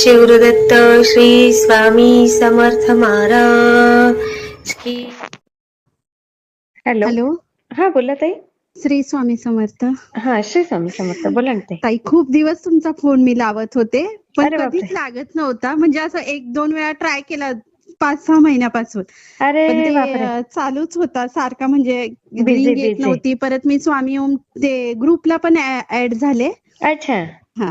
शिवदत्त श्री स्वामी समर्थ महाराज की hello. Hello. हा बोला ताई. श्री स्वामी समर्थ. हा श्री स्वामी समर्थ. बोला ना ताई. खूप दिवस तुमचा फोन मी लावत होते पण. कधीच लागत नव्हता. म्हणजे असं एक दोन वेळा ट्राय केला पाच सहा महिन्यापासून. अरे चालूच होता. सारखा म्हणजे रिंग येत. नव्हती. परत मी स्वामी ओम ते ग्रुपला पण ऍड झाले. अच्छा. हा.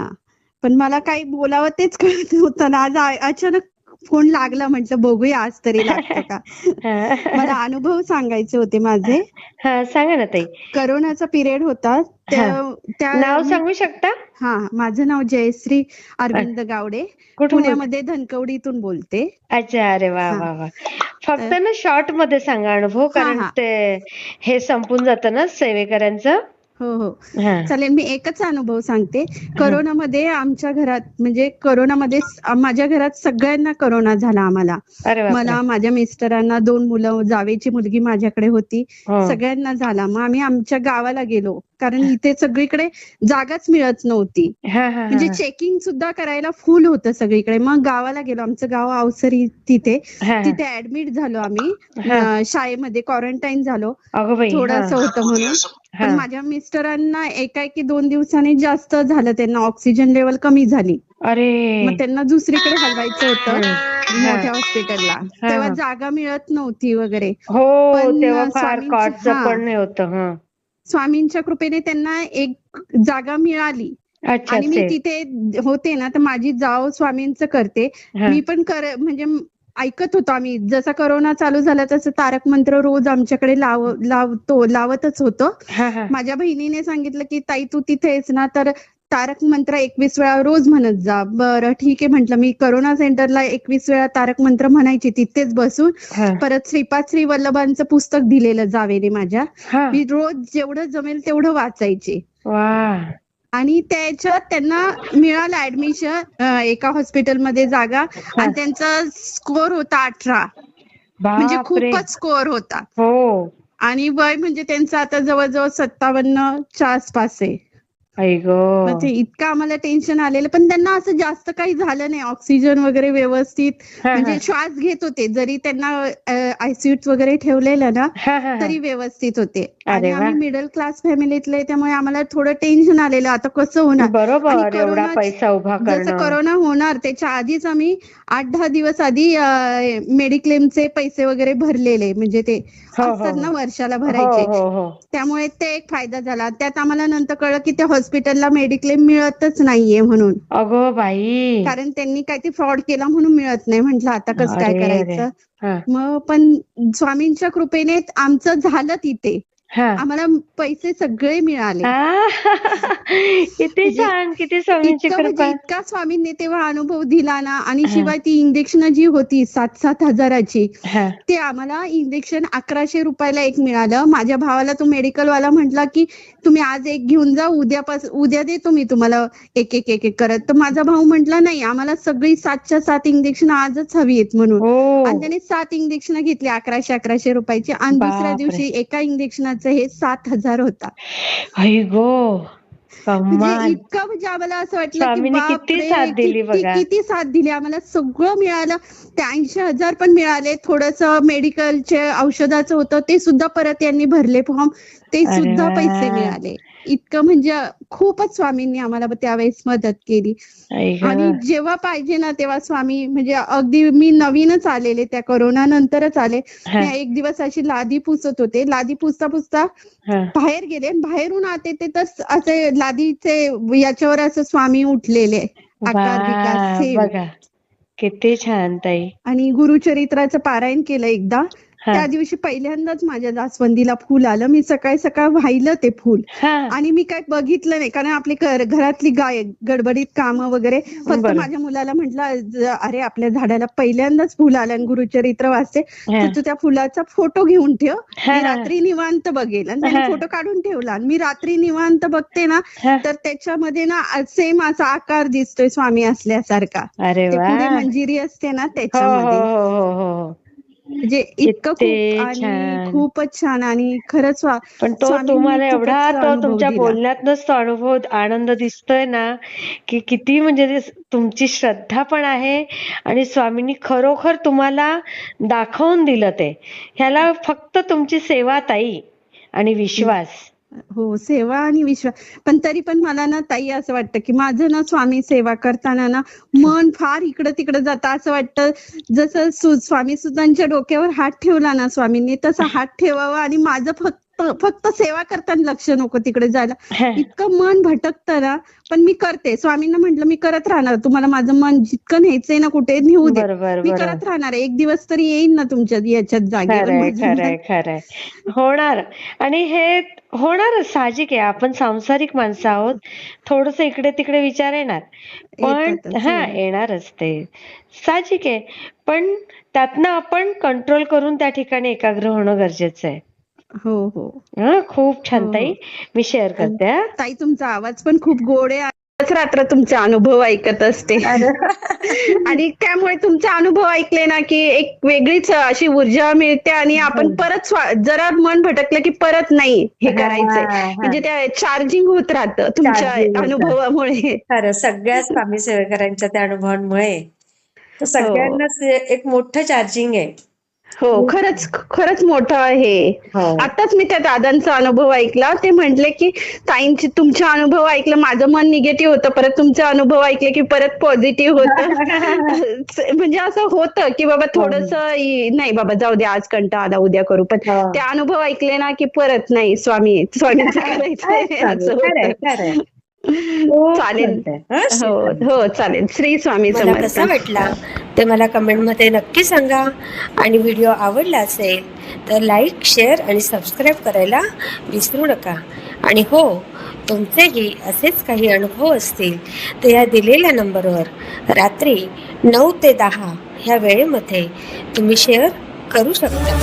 पण मला काही बोलावं तेच कळत नव्हतं ना आज अचानक फोन लागला म्हटलं बघूया आज तरी लागतं का? मला अनुभव सांगायचे होते माझे. हा, सांगा ना ताई. करोनाचा पिरियड होता. त्या नाव सांगू शकता? हा माझं नाव जयश्री अरविंद गावडे. पुण्यामध्ये धनकवडीतून बोलते. अच्छा अरे वा. वा वा. फक्त ना शॉर्टमध्ये सांगा अनुभव कारण. ते हे संपून जातं ना सेवेकरांचं हो हो. चालेल मी एकच अनुभव सांगते. करोनामध्ये आमच्या घरात म्हणजे करोनामध्ये माझ्या घरात सगळ्यांना करोना झाला आम्हाला. मला माझ्या मिस्टरांना दोन मुलं जावेची मुलगी माझ्याकडे होती. हो. सगळ्यांना झाला. मग आम्ही आमच्या गावाला गेलो. कारण इथे सगळीकडे जागाच मिळत नव्हती. म्हणजे. चेकिंग सुद्धा करायला फुल होतं सगळीकडे. मग गावाला गेलो. आमचं गाव अवसरी तिथे. तिथे ऍडमिट झालो आम्ही. शाळेमध्ये क्वारंटाईन झालो. थोडस. होतं म्हणून. पण माझ्या मिस्टरांना एकाएकी दोन दिवसांनी जास्त झालं. त्यांना ऑक्सिजन लेवल कमी झाली. अरे. मग त्यांना दुसरीकडे हलवायचं होतं. मोठ्या हॉस्पिटलला तेव्हा. जागा मिळत नव्हती वगैरे. हो पण तेव्हा फार स्वामींची- कॉटचं हा. पण होतं हा. स्वामींच्या कृपेने त्यांना एक जागा मिळाली. अच्छा आणि मी तिथे होते ना तर माझी जाव स्वामींचं करते. हा. मी पण कर म्हणजे ऐकत होतो आम्ही. जसा करोना चालू झाला तसं तारक मंत्र रोज आमच्याकडे लाव लावतो लावतच होतो. माझ्या बहिणीने सांगितलं की ताई तू तिथे आहेस ना तर तारक मंत्र एकवीस वेळा रोज म्हणत जा. बरं ठीक आहे म्हंटल. मी करोना सेंटरला एकवीस वेळा तारक मंत्र म्हणायची तिथेच बसून. परत श्रीपाद श्री वल्लभांचं पुस्तक दिलेलं जावेने माझ्या. मी रोज जेवढं जमेल तेवढं वाचायचे. आणि त्याच्यात त्यांना मिळालं ऍडमिशन एका हॉस्पिटलमध्ये जागा. आणि त्यांचा स्कोर होता अठरा. म्हणजे खूपच स्कोर होता. हो. आणि वय म्हणजे त्यांचं आता जवळजवळ सत्तावन्न च्या आसपास आहे. मग ते इतकं आम्हाला टेन्शन आलेलं पण त्यांना असं जास्त काही झालं नाही. ऑक्सिजन वगैरे व्यवस्थित. म्हणजे. श्वास घेत होते. जरी त्यांना आयसीयूट वगैरे ठेवलेलं ना. तरी व्यवस्थित होते. आणि. आम्ही मिडल क्लास फॅमिलीतले त्यामुळे आम्हाला थोडं टेन्शन आलेलं. आता कसं होणार? बरोबर एवढा पैसा उभा जसं करोना होणार त्याच्या आधीच आम्ही आठ दहा दिवस आधी मेडिक्लेमचे पैसे वगैरे भरलेले. म्हणजे ते हो, हो, असतात ना हो. वर्षाला भरायचे. त्यामुळे ते एक फायदा झाला. त्यात आम्हाला नंतर कळलं की त्या हॉस्पिटलला मेडिक्लेम मिळतच नाहीये म्हणून. अगं बाई. कारण त्यांनी काहीतरी फ्रॉड केला म्हणून मिळत नाही म्हंटल आता कसं काय. करायचं? मग पण स्वामींच्या कृपेने आमचं झालं तिथे. आम्हाला पैसे सगळे मिळाले. किती छान किती इतकं म्हणजे कृपा. इतका स्वामींनी तेव्हा अनुभव दिला ना आणि. शिवाय ती इंजेक्शन जी होती सात सात हजाराची ते आम्हाला इंजेक्शन अकराशे रुपयाला एक मिळालं. माझ्या भावाला तो मेडिकल वाला म्हटला की तुम्ही आज एक घेऊन जा उद्यापासून उद्या देतो मी तुम्हाला एक एक एक एक करत. तर माझा भाऊ म्हटला नाही आम्हाला सगळी सातच्या सात इंजेक्शन आजच हवी आहेत म्हणून. हो. आणि त्याने सात इंजेक्शन घेतली अकराशे अकराशे रुपयाची. आणि दुसऱ्या. दिवशी एका इंजेक्शनाचं हे सात हजार होता. गो म्हणजे इतकं म्हणजे आम्हाला असं वाटलं किती साथ दिली किती साथ दिली. आम्हाला सगळं मिळालं. ते ऐंशी हजार पण मिळाले. थोडस मेडिकलचे औषधाचं होतं ते सुद्धा परत यांनी भरले फॉर्म ते सुद्धा. पैसे मिळाले. इतकं म्हणजे खूपच स्वामींनी आम्हाला त्यावेळेस मदत केली. आणि जेव्हा पाहिजे ना तेव्हा स्वामी म्हणजे अगदी मी नवीनच आलेले त्या करोना नंतरच आले. एक दिवस अशी लादी पुसत होते. लादी पुसता पुसता. बाहेर गेले आणि बाहेरून आत येते तर असे लादीचे याच्यावर असं स्वामी उठलेले. आकार किती छान ताई. आणि गुरुचरित्राचं पारायण केलं एकदा. त्या दिवशी पहिल्यांदाच माझ्या जास्वंदीला फुल आलं. मी सकाळी सकाळ वाहिलं ते फुल. आणि मी काय बघितलं नाही. कारण आपली घर- घरातली गाय गडबडीत कामं वगैरे फक्त. माझ्या मुलाला म्हटलं अरे आपल्या झाडाला पहिल्यांदाच फुल आलं आणि गुरुचरित्र वाचते. तर तू त्या फुलाचा फोटो घेऊन ठेव. मी. रात्री निवांत बघेल. आणि त्याने. फोटो काढून ठेवला. आणि मी रात्री निवांत बघते ना. तर त्याच्यामध्ये ना सेम असा आकार दिसतोय स्वामी असल्यासारखा. अरे मंजिरी असते ना हो हो त्याच्यामध्ये. हो. म्हणजे इतकं खूप आणि. खूपच छान आणि खरंच पण तो तुम्हाला एवढा तो तुमच्या. बोलण्यातनच तो अनुभव आनंद दिसतोय ना की किती म्हणजे तुमची श्रद्धा पण आहे आणि स्वामींनी खरोखर तुम्हाला दाखवून दिलं ते ह्याला फक्त तुमची सेवा ताई आणि विश्वास हो सेवा आणि विश्वास पण तरी पण मला ना ताई असं वाटतं की माझं ना स्वामी सेवा करताना ना मन फार इकडं तिकडं जातं. असं वाटतं जसं स्वामी सुतांच्या डोक्यावर हात ठेवला ना स्वामींनी तसा हात ठेवावा आणि माझं फक्त फक्त सेवा करताना लक्ष नको तिकडे जायला. इतकं मन भटकतं ना पण मी करते. स्वामींना म्हंटल मी करत राहणार. तुम्हाला माझं मन जितकं न्यायचंय ना कुठे नेऊ दे. मी करत राहणार. एक दिवस तरी येईन ना तुमच्या याच्यात जागेवर होणार. आणि हे होणारच साहजिक आहे. आपण सांसारिक माणसं आहोत. थोडस इकडे तिकडे विचार येणार. पण हा. हो. येणारच ते. साहजिक आहे. पण त्यातनं आपण कंट्रोल करून त्या ठिकाणी एकाग्र होणं गरजेचं आहे. हो हो. हा खूप छान हो. ताई मी शेअर करते हा. ताई तुमचा आवाज पण खूप गोड आहे. आजच रात्र तुमचे अनुभव ऐकत असते. आणि त्यामुळे तुमचे अनुभव ऐकले ना की एक वेगळीच अशी ऊर्जा मिळते आणि आपण परत स्वा- जरा मन भटकलं की परत नाही हे करायचंय. हा, हा. म्हणजे त्या चार्जिंग होत राहतं तुमच्या Charging होतं. अनुभवामुळे. खरं सगळ्या स्वामी सेवेकरांच्या त्या अनुभवांमुळे. तर सगळ्यांनाच एक मोठं चार्जिंग आहे. हो खरंच खरंच मोठं आहे. हो. आताच मी त्या दादांचा अनुभव ऐकला. ते म्हटले की ताईंची तुमचे अनुभव ऐकलं माझं मन निगेटिव्ह होतं. परत तुमचे अनुभव ऐकले की परत पॉझिटिव्ह होतं. म्हणजे असं होतं की बाबा थोडस नाही बाबा जाऊ दे आज कंटाळा आला उद्या करू. पण हो. ते अनुभव ऐकले ना की परत नाही स्वामी करायचंय असं खूप चालेल. हं, श्री हो स्वामी. हो चालेल. श्री स्वामी समर्थ. कसा वाटला? ते मला कमेंटमध्ये नक्की सांगा. आणि व्हिडिओ आवडला असेल तर लाईक शेअर आणि सबस्क्राईब करायला विसरू नका. आणि हो तुमचेही असेच काही अनुभव असतील तर या दिलेल्या नंबरवर रात्री नऊ ते दहा ह्या वेळेमध्ये तुम्ही शेअर करू शकता.